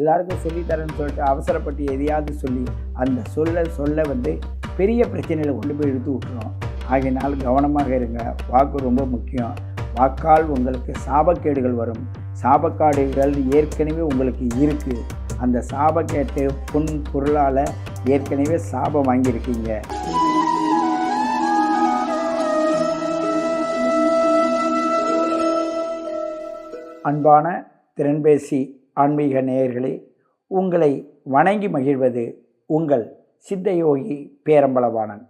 எல்லாருக்கும் சொல்லித்தரேன்னு சொல்லிட்டு அவசரப்பட்டு எதையாவது சொல்லி அந்த சொல்ல சொல்ல வந்து பெரிய பிரச்சனையில் கொண்டு போய் எடுத்து விட்டுரும். ஆகையினால் கவனமாக இருங்க. வாக்கு ரொம்ப முக்கியம். வாக்கால் உங்களுக்கு சாபக்கேடுகள் வரும். சாபக்காடுகள் ஏற்கனவே உங்களுக்கு இருக்குது அந்த சாபக்கேட்டு புண் பொருளால் ஏற்கனவே சாபம் வாங்கியிருக்கீங்க. அன்பான திறன்பேசி ஆன்மீக நேயர்களே உங்களை வணங்கி மகிழ்வது உங்கள் சித்தயோகி பேரம்பலவாணன்.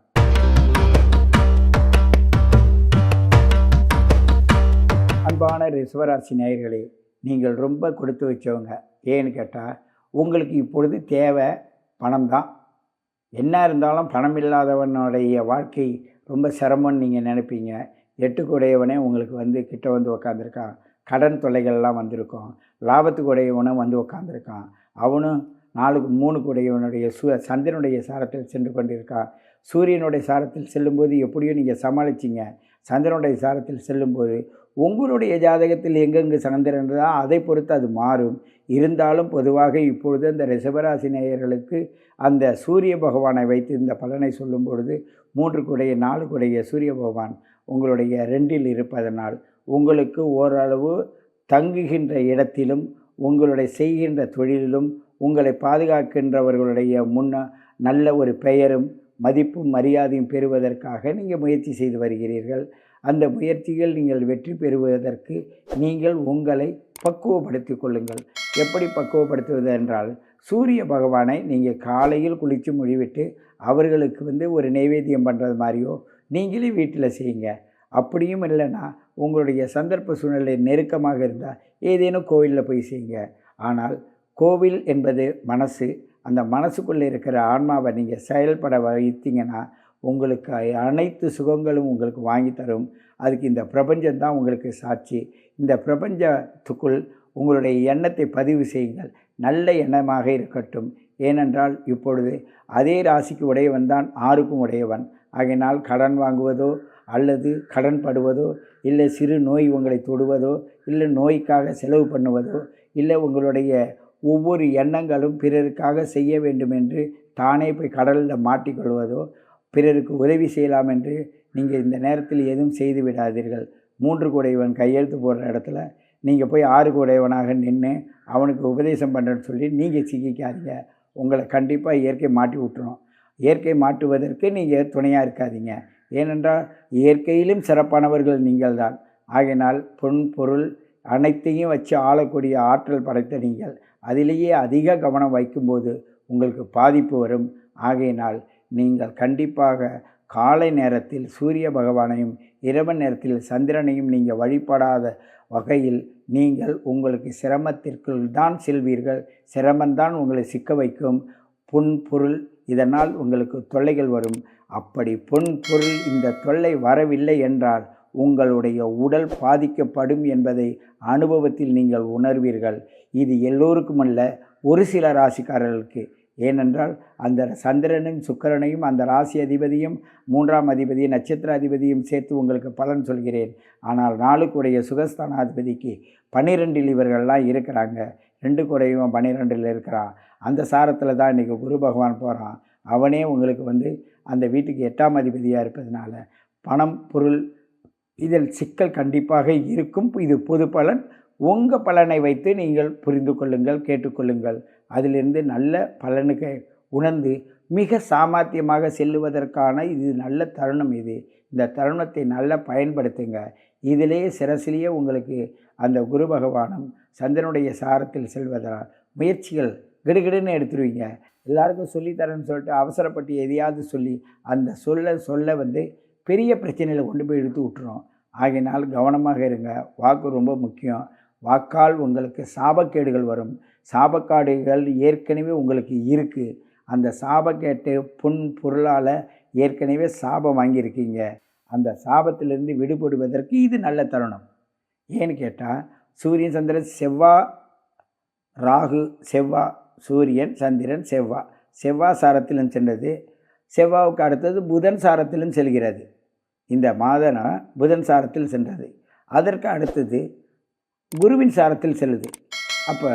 அன்பான ரிசவராசி நேயர்களே நீங்கள் ரொம்ப கொடுத்து வச்சவங்க. ஏன்னு கேட்டால் உங்களுக்கு இப்பொழுது தேவை பணம் தான் என்ன இருந்தாலும் பணம் இல்லாதவனுடைய வாழ்க்கை ரொம்ப சிரமம்னு நீங்கள் நினைப்பீங்க. எட்டுக்குடையவனே உங்களுக்கு வந்து கிட்ட வந்து உக்காந்துருக்கான். கடன் தொல்லைகள்லாம் வந்திருக்கும். லாபத்துக்கு உடையவனும் வந்து உக்காந்துருக்கான். அவனும் நாலுக்கு மூணுக்கு உடையவனுடைய சு சந்திரனுடைய சாரத்தில் சென்று கொண்டிருக்கான். சூரியனுடைய சாரத்தில் செல்லும்போது எப்படியோ நீங்கள் சமாளிச்சிங்க. சந்திரனுடைய சாரத்தில் செல்லும்போது உங்களுடைய ஜாதகத்தில் எங்கெங்கு சந்திரன் தான் அதை பொறுத்து அது மாறும். இருந்தாலும் பொதுவாக இப்பொழுது அந்த ரிஷபராசி நேயர்களுக்கு அந்த சூரிய பகவானை வைத்து இந்த பலனை சொல்லும் பொழுது மூன்று குடைய நாலு குடைய சூரிய பகவான் உங்களுடைய ரெண்டில் இருப்பதனால் உங்களுக்கு ஓரளவு தங்குகின்ற இடத்திலும் உங்களுடைய செய்கின்ற தொழிலிலும் உங்களை பாதுகாக்கின்றவர்களுடைய முன்ன நல்ல ஒரு பெயரும் மதிப்பும் மரியாதையும் பெறுவதற்காக நீங்கள் முயற்சி செய்து வருகிறீர்கள். அந்த முயற்சிகள் நீங்கள் வெற்றி பெறுவதற்கு நீங்கள் உங்களை பக்குவப்படுத்தி கொள்ளுங்கள். எப்படி பக்குவப்படுத்துவது என்றால் சூரிய பகவானை நீங்கள் காலையில் குளித்து முடிவிட்டு அவர்களுக்கு வந்து ஒரு நைவேத்தியம் பண்ணுறது மாதிரியோ நீங்களே வீட்டில் செய்யுங்க. அப்படியும் இல்லைன்னா உங்களுடைய சந்தர்ப்ப சூழ்நிலை நெருக்கமாக இருந்தால் ஏதேனும் கோவிலில் போய் செய்யுங்க. ஆனால் கோவில் என்பது மனசு. அந்த மனசுக்குள்ளே இருக்கிற ஆன்மாவை நீங்கள் செயல்பட வைத்தீங்கன்னா உங்களுக்கு அனைத்து சுகங்களும் உங்களுக்கு வாங்கி தரும். அதுக்கு இந்த பிரபஞ்சம்தான் உங்களுக்கு சாட்சி. இந்த பிரபஞ்சத்துக்குள் உங்களுடைய எண்ணத்தை பதிவு செய்யுங்கள். நல்ல எண்ணமாக இருக்கட்டும். ஏனென்றால் இப்பொழுது அதே ராசிக்கு உடையவன் தான் ஆறுக்கும் உடையவன். ஆகையினால் கடன் வாங்குவதோ அல்லது கடன் படுவதோ இல்லை சிறு நோய் உங்களை தொடுவதோ இல்லை நோய்க்காக செலவு பண்ணுவதோ இல்லை உங்களுடைய ஒவ்வொரு எண்ணங்களும் பிறருக்காக செய்ய வேண்டும் என்று தானே போய் கடலில் மாட்டிக்கொள்வதோ பிறருக்கு உதவி செய்யலாம் என்று நீங்கள் இந்த நேரத்தில் எதுவும் செய்து விடாதீர்கள். மூன்று கூடையவன் கையெழுத்து போடுற இடத்துல நீங்கள் போய் ஆறு கூடையவனாக நின்று அவனுக்கு உபதேசம் பண்ணுறேன்னு சொல்லி நீங்கள் சிக்கிக்காதீங்க. உங்களை கண்டிப்பாக இயற்கை மாட்டி விட்டுரும். இயற்கை மாட்டுவதற்கு நீங்கள் துணையாக இருக்காதீங்க. ஏனென்றால் இயற்கையிலும் சிறப்பானவர்கள் நீங்கள் தான் ஆகையினால் பொன் பொருள் அனைத்தையும் வச்சு ஆளக்கூடிய ஆற்றல் படைத்த நீங்கள் அதிலேயே அதிக கவனம் வைக்கும்போது உங்களுக்கு பாதிப்பு வரும். ஆகையினால் நீங்கள் கண்டிப்பாக காலை நேரத்தில் சூரிய பகவானையும் இரவு நேரத்தில் சந்திரனையும் நீங்கள் வழிபடாத வகையில் நீங்கள் உங்களுக்கு சிரமத்திற்குள் தான் செல்வீர்கள். சிரமந்தான் உங்களை சிக்க வைக்கும். புண் பொருள் இதனால் உங்களுக்கு தொல்லைகள் வரும். அப்படி பொன் பொருள் இந்த தொல்லை வரவில்லை என்றால் உங்களுடைய உடல் பாதிக்கப்படும் என்பதை அனுபவத்தில் நீங்கள் உணர்வீர்கள். இது எல்லோருக்கும் அல்ல ஒரு சில ராசிக்காரர்களுக்கு. ஏனென்றால் அந்த சந்திரனும் சுக்கரனையும் அந்த ராசி அதிபதியும் மூன்றாம் அதிபதியும் நட்சத்திர அதிபதியும் சேர்த்து உங்களுக்கு பலன் சொல்கிறேன். ஆனால் நாளுக்குடைய சுகஸ்தானாதிபதிக்கு பன்னிரெண்டில் இவர்கள்லாம் இருக்கிறாங்க. ரெண்டு கூடையும் பன்னிரெண்டில் இருக்கிறான். அந்த சாரத்தில் தான் இன்றைக்கி குரு பகவான் போகிறான் அவனே உங்களுக்கு வந்து அந்த வீட்டுக்கு எட்டாம் அதிபதியாக இருப்பதனால பணம் பொருள் இதில் சிக்கல் கண்டிப்பாக இருக்கும். இது பொது பலன். உங்கள் பலனை வைத்து நீங்கள் புரிந்து கொள்ளுங்கள் கேட்டுக்கொள்ளுங்கள். அதிலிருந்து நல்ல பலனுக்கு உணர்ந்து மிக சாமர்த்தியமாக செல்லுவதற்கான இது நல்ல தருணம் இது. இந்த தருணத்தை நல்லா பயன்படுத்துங்க. இதிலேயே சிரசிலேயே உங்களுக்கு அந்த குரு பகவானும் சந்திரனுடைய சாரத்தில் செல்வதால் முயற்சிகள் கிடுகிடுன்னு எடுத்துருவீங்க. எல்லாருக்கும் சொல்லித்தரேன்னு சொல்லிட்டு அவசரப்பட்டு எதையாவது சொல்லி அந்த சொல்ல சொல்ல வந்து பெரிய பிரச்சனையில் கொண்டு போய் எடுத்து விட்டுரும் ஆகையினால் கவனமாக இருங்க. வாக்கு ரொம்ப முக்கியம். வாக்கால் உங்களுக்கு சாபக்கேடுகள் வரும். சாபக்காடுகள் ஏற்கனவே உங்களுக்கு இருக்குது அந்த சாபக்கேட்டு புண் பொருளால் ஏற்கனவே சாபம் வாங்கியிருக்கீங்க. அந்த சாபத்திலிருந்து விடுபடுவதற்கு இது நல்ல தருணம். ஏன்னு கேட்டால் சூரியன் சந்திரன் செவ்வாய் ராகு செவ்வாய் சூரியன் சந்திரன் செவ்வா. செவ்வாய் சாரத்திலும் சென்றது. செவ்வாவுக்கு அடுத்தது புதன் சாரத்திலும் செல்கிறது. இந்த மாதனா புதன் சாரத்தில் சென்றது. அதற்கு அடுத்தது குருவின் சாரத்தில் செல்லுது. அப்போ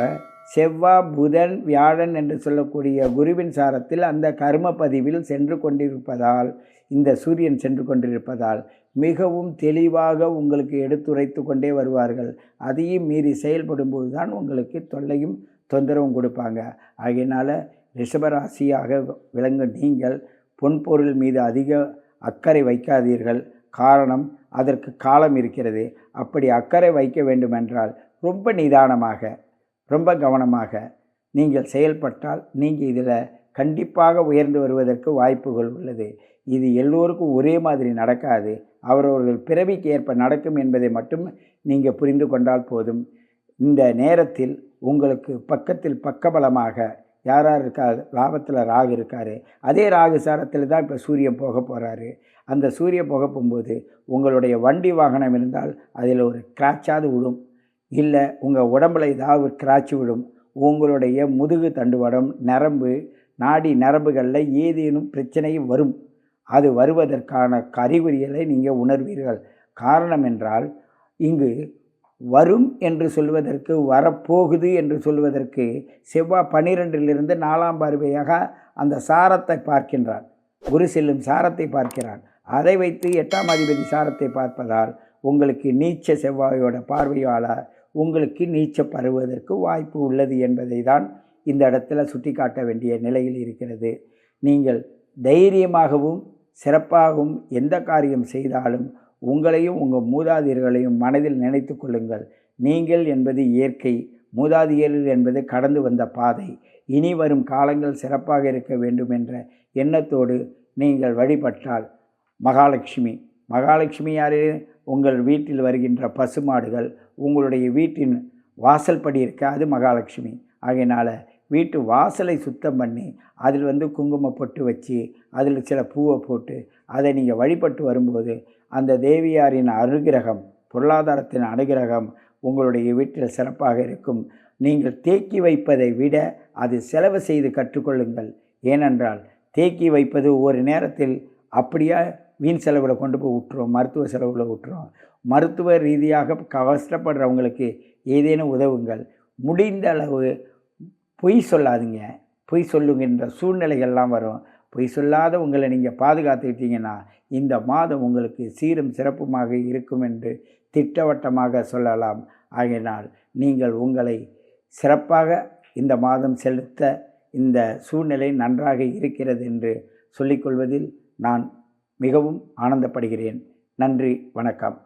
செவ்வா புதன் வியாழன் என்று சொல்லக்கூடிய குருவின் சாரத்தில் அந்த கர்ம பதிவில் சென்று கொண்டிருப்பதால் இந்த சூரியன் சென்று கொண்டிருப்பதால் மிகவும் தெளிவாக உங்களுக்கு எடுத்துரைத்து கொண்டே வருவார்கள். அதையும் மீறி செயல்படும்போது தான் உங்களுக்கு தொல்லையும் தொந்தரவும் கொடுப்பாங்க. ஆகையினால் ரிஷபராசியாக விளங்கும் நீங்கள் பொன்பொருள் மீது அதிக அக்கறை வைக்காதீர்கள். காரணம் அதற்கு காலம் இருக்கிறது. அப்படி அக்கறை வைக்க வேண்டுமென்றால் ரொம்ப நிதானமாக ரொம்ப கவனமாக நீங்கள் செயல்பட்டால் நீங்கள் இதில் கண்டிப்பாக உயர்ந்து வருவதற்கு வாய்ப்புகள் உள்ளது. இது எல்லோருக்கும் ஒரே மாதிரி நடக்காது. அவரவர்கள் பிறவிக்கு ஏற்ப நடக்கும் என்பதை மட்டும் நீங்கள் புரிந்து கொண்டால் போதும். இந்த நேரத்தில் உங்களுக்கு பக்கத்தில் பக்கபலமாக யார் யார் இருக்கா லாபத்தில் ராகு இருக்கார். அதே ராகு சாரத்தில் தான் இப்போ சூரியன் போக போகிறாரு அந்த சூரியன் போக போகும்போது உங்களுடைய வண்டி வாகனம் இருந்தால் அதில் ஒரு கிராச்சாவது விடும் இல்லை உங்கள் உடம்புல ஏதாவது ஒரு விடும் உங்களுடைய முதுகு தண்டுவடம் நரம்பு நாடி நரம்புகளில் ஏதேனும் பிரச்சனை வரும். அது வருவதற்கான அறிகுறிகளை நீங்கள் உணர்வீர்கள். காரணம் என்றால் இங்கு வரும் என்று சொல்வதற்கு வரப்போகுது என்று சொல்வதற்கு செவ்வாய் பன்னிரெண்டிலிருந்து நாலாம் பார்வையாக அந்த சாரத்தை பார்க்கின்றான். குரு செல்லும் சாரத்தை பார்க்கிறான். அதை வைத்து எட்டாம் அதிபதி சாரத்தை பார்ப்பதால் உங்களுக்கு நீச்ச செவ்வாயோட பார்வையால் உங்களுக்கு நீச்ச பருவதற்கு வாய்ப்பு உள்ளது என்பதை தான் இந்த இடத்துல சுட்டி காட்ட வேண்டிய நிலையில் இருக்கிறது. நீங்கள் தைரியமாகவும் சிறப்பாகவும் எந்த காரியம் செய்தாலும் உங்களையும் உங்கள் மூதாதையர்களையும் மனதில் நினைத்து கொள்ளுங்கள். நீங்கள் என்பது இயற்கை மூதாதையர்கள் என்பது கடந்து வந்த பாதை. இனி வரும் காலங்கள் சிறப்பாக இருக்க வேண்டும் என்ற எண்ணத்தோடு நீங்கள் வழிபட்டால் மகாலட்சுமி. மகாலட்சுமி யாரே? உங்கள் வீட்டில் வருகின்ற பசுமாடுகள். உங்களுடைய வீட்டின் வாசல் படி இருக்க அது மகாலட்சுமி. ஆகையினால் வீட்டு வாசலை சுத்தம் பண்ணி அதில் வந்து குங்குமம் பொட்டு வச்சு அதில் சில பூவை போட்டு அதை நீங்கள் வழிபட்டு வரும்போது அந்த தேவியாரின் அனுகிரகம் பொருளாதாரத்தின் அனுகிரகம் உங்களுடைய வீட்டில் சிறப்பாக இருக்கும். நீங்கள் தேக்கி வைப்பதை விட அது செலவு செய்து கற்றுக்கொள்ளுங்கள். ஏனென்றால் தேக்கி வைப்பது ஒரு நேரத்தில் அப்படியே வீண் செலவில் கொண்டு போய் விட்டுரும் மருத்துவ செலவில் விட்டுரும் மருத்துவ ரீதியாக கஷ்டப்படுறவங்களுக்கு ஏதேனும் உதவுங்கள். முடிந்த அளவு பொய் சொல்லாதீங்க. பொய் சொல்லுகின்ற சூழ்நிலைகள்லாம் வரும். பொய் சொல்லாத உங்களை நீங்கள் பாதுகாத்துக்கிட்டீங்கன்னா இந்த மாதம் உங்களுக்கு சீரும் சிறப்புமாக இருக்கும் என்று திட்டவட்டமாக சொல்லலாம். ஆகையினால் நீங்கள் உங்களை சிறப்பாக இந்த மாதம் செலுத்த இந்த சூழ்நிலை நன்றாக இருக்கிறது என்று சொல்லிக்கொள்வதில் நான் மிகவும் ஆனந்தப்படுகிறேன். நன்றி வணக்கம்.